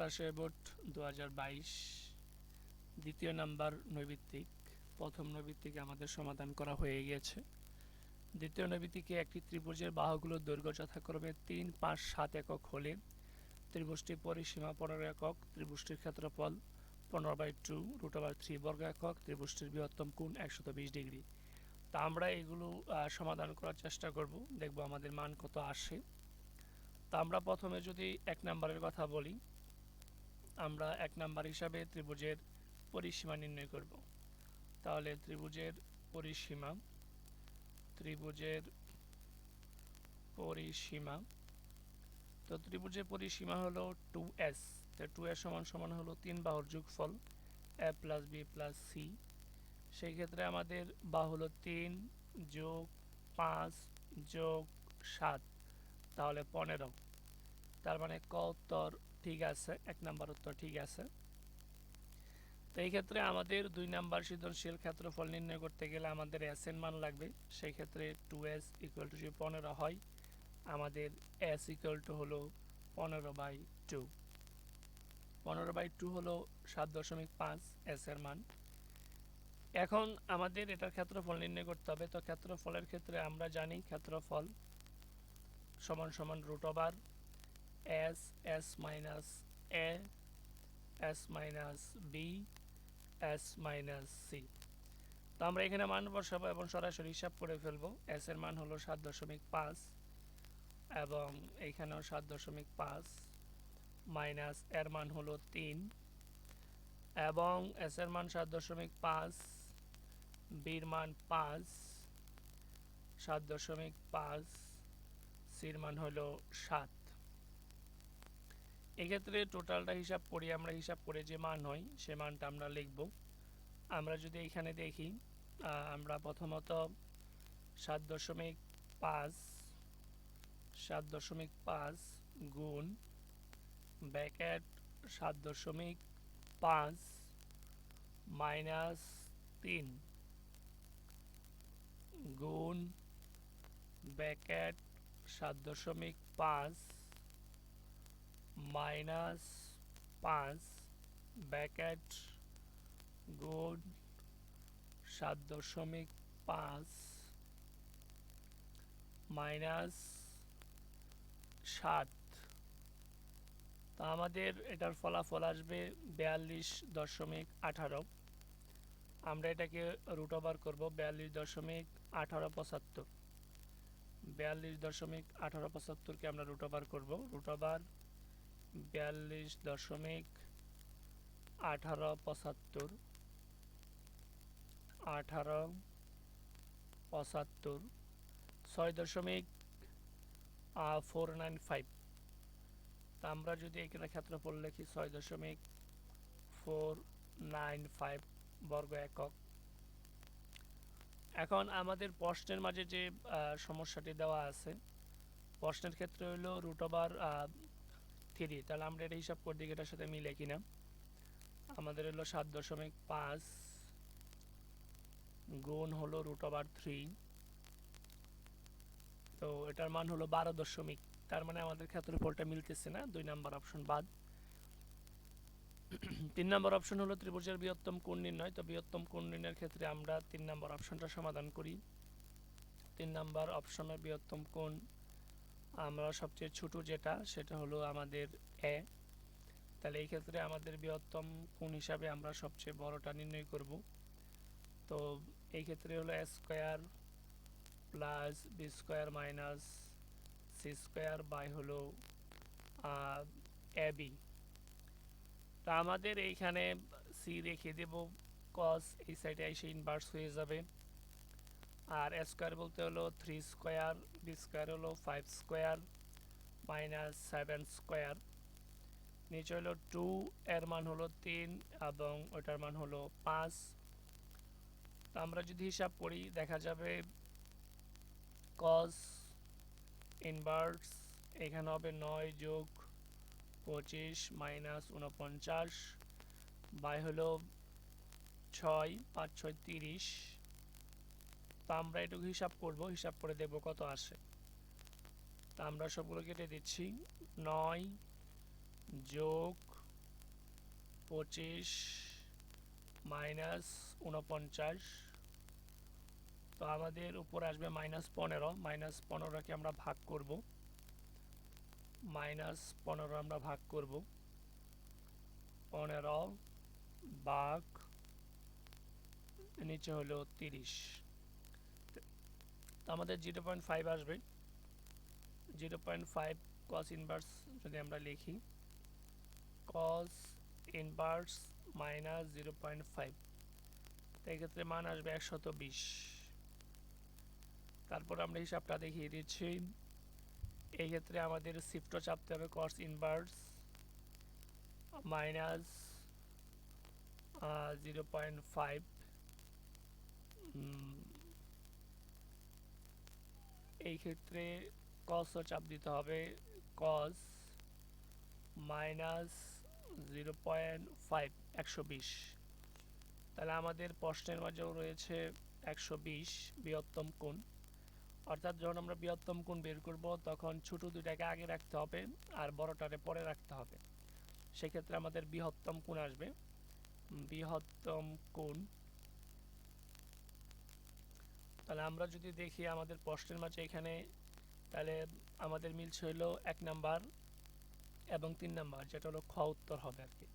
Rajshahi board দু দ্বিতীয় number নৈবিত্তিক। প্রথম নৈবিত্তিক আমাদের সমাধান করা হয়ে গিয়েছে। দ্বিতীয় নৈবিত্তিকে একটি ত্রিভুজের বাহুগুলোর দৈর্ঘ্য যথাক্রমে তিন, পাঁচ, সাত একক হলে ত্রিভুজটির পরিসীমা পনেরো একক, ত্রিভুজটির ক্ষেত্রফল পনেরো by two root over three বর্গ একক, ত্রিভুজটির বৃহত্তম কোণ একশত বিশ ডিগ্রি। তা আমরা এগুলো সমাধান করার চেষ্টা করব, দেখব আমাদের মান কত আসে। তা আমরা প্রথমে যদি এক নাম্বারের কথা বলি আমরা এক নাম্বার হিসাবে ত্রিভুজের পরিসীমা নির্ণয় করব। তাহলে ত্রিভুজের পরিসীমা ত্রিভুজের পরিসীমা, তো ত্রিভুজের পরিসীমা হলো টু এস, তো টু এস সমান সমান হলো তিন বাহুর যোগফল, A plus B plus C. সেই ক্ষেত্রে আমাদের বাহু হলো তিন যোগ পাঁচ যোগ সাত, তাহলে পনেরো। তার মানে ক উত্তর ঠিক আছে, এক নাম্বার উত্তর ঠিক আছে। তো এই ক্ষেত্রে আমাদের দুই নাম্বার সৃজনশীল ক্ষেত্রফল নির্ণয় করতে গেলে আমাদের এস এর মান লাগবে। সেই ক্ষেত্রে টু এস ইকুয়াল টু যদি পনেরো হয়। আমাদের এস ইকুয়াল টু হলো পনেরো বাই টু পনেরো বাই টু হলো সাত দশমিক পাঁচ এস এর মান। এখন আমাদের এটার ক্ষেত্রফল নির্ণয় করতে হবে। তো ক্ষেত্রফলের ক্ষেত্রে আমরা জানি ক্ষেত্রফল সমান সমান root over S S minus A S minus B S minus C তো আমরা এখানে মান বসাবো এবং সরাসরি হিসাব করে ফেলব। এস এর মান হলো সাত দশমিক পাঁচ এবং এইখানেও সাত দশমিক পাঁচ মাইনাস এর মান হলো তিন এবং এস এর মান সাত দশমিক পাঁচ বির মান পাঁচ, সাত দশমিক পাঁচ সির মান হলো সাত। এক্ষেত্রে টোটালটা হিসাব করি, আমরা হিসাব করে যে মান হয়, সে মানটা আমরা লিখব। আমরা যদি এখানে দেখি আমরা প্রথমত সাত দশমিক পাঁচ, সাত দশমিক পাঁচ গুণ ব্যাকেট সাত দশমিক পাঁচ মাইনাস তিন গুণ ব্যাকেট সাত দশমিক পাঁচ মাইনাস পাঁচ ব্যাকেট গুণ সাত দশমিক পাঁচ মাইনাস সাত। তা আমাদের এটার ফলাফল আসবে বিয়াল্লিশ দশমিক আঠারো। আমরা এটাকে রুট ওভার করব বিয়াল্লিশ দশমিক আঠারো পঁচাত্তর। বিয়াল্লিশ দশমিক আঠারো পঁচাত্তরকে আমরা রুট ওভার করব। রুট ওভার বিয়াল্লিশ দশমিক আঠারো পঁচাত্তর আঠারো পঁচাত্তর, ছয় দশমিক ফোর নাইন ফাইভ তা আমরা যদি এখানে ক্ষেত্রফল লিখি ছয় দশমিক ফোর নাইন ফাইভ বর্গ একক। এখন আমাদের প্রশ্নের মাঝে যে সমস্যাটি দেওয়া আছে, প্রশ্নের ক্ষেত্রে হলো রুট ওভার থ্রি, তাহলে আমরা এটা হিসাব করে দিই এটার সাথে মিলে কিনা। আমাদের হলো সাত দশমিক পাঁচ গুণ হলো রুট ওভার থ্রি তো এটার মান হলো বারো দশমিক, তার মানে আমাদের ক্ষেত্রফলটা মিলতেছে না, দুই নাম্বার অপশন বাদ। তিন নম্বর অপশন হলো ত্রিভুজের বৃহত্তম কোণ নির্ণয়, তো বৃহত্তম কোণ নির্ণয়ের ক্ষেত্রে আমরা তিন নম্বর অপশনটা সমাধান করি। তিন নম্বর অপশনের বৃহত্তম কোণ আমরা সবচেয়ে ছোট যেটা, সেটা হলো আমাদের এ। তাহলে এই ক্ষেত্রে আমাদের বৃহত্তম কোণ হিসাবে আমরা সবচেয়ে বড়টা নির্ণয় করব। তো এই ক্ষেত্রে হলো A square plus B square minus C square by হলো এ বি। তা আমাদের এইখানে সি রেখে দেব কস এই সাইডে এসে ইনভার্স হয়ে যাবে। আর স্কোয়ার বলতে হলো থ্রি স্কোয়ার, বি স্কোয়ার হলো five square, minus seven square. নিচে হলো টু, এর মান হলো তিন এবং ওটার মান হলো পাঁচ। তো আমরা যদি হিসাব করি, দেখা যাবে কস ইনভার্স এখানে হবে নয় যোগ পঁচিশ মাইনাস উনপঞ্চাশ বাই হলো ছয়, পাঁচ, ছয়, তিরিশ। তো আমরা এটুকু হিসাব করব, হিসাব করে দেব কত আসে। তা আমরা সবগুলো কেটে দিচ্ছি। নয় যোগ পঁচিশ মাইনাস উনপঞ্চাশ তো আমাদের উপর আসবে মাইনাস পনেরো। মাইনাস পনেরোকে আমরা ভাগ করব। মাইনাস পনেরো আমরা ভাগ করব। পনেরো বাঘ নিচে হলো তিরিশ। আমাদের জিরো পয়েন্ট ফাইভ আসবে। Zero point five cos inverse যদি আমরা লিখি cos inverse minus zero point five. এক্ষেত্রে মান আসবে একশত বিশ। তারপর আমরা হিসাবটা দেখিয়ে দিচ্ছি। এই ক্ষেত্রে আমাদের শিফটও চাপতে হবে cos inverse minus zero point five. এই ক্ষেত্রে কসও চাপ দিতে হবে। Cos minus zero point five একশো বিশ। তাহলে আমাদের প্রশ্নের মাঝেও রয়েছে একশো বিশ বৃহত্তম কোণ। অর্থাৎ যখন আমরা বৃহত্তম কোণ বের করব, তখন ছোট দুটাকে আগে রাখতে হবে আর বড়টারে পরে রাখতে হবে। সেক্ষেত্রে আমাদের বৃহত্তম কোণ আসবে। বৃহত্তম কোণ তাহলে আমরা যদি দেখি আমাদের প্রশ্নের মাঝে এখানে, তাহলে আমাদের মিলছে হলো এক নাম্বার এবং তিন নাম্বার, যেটা হলো খ উত্তর হবে আর কি।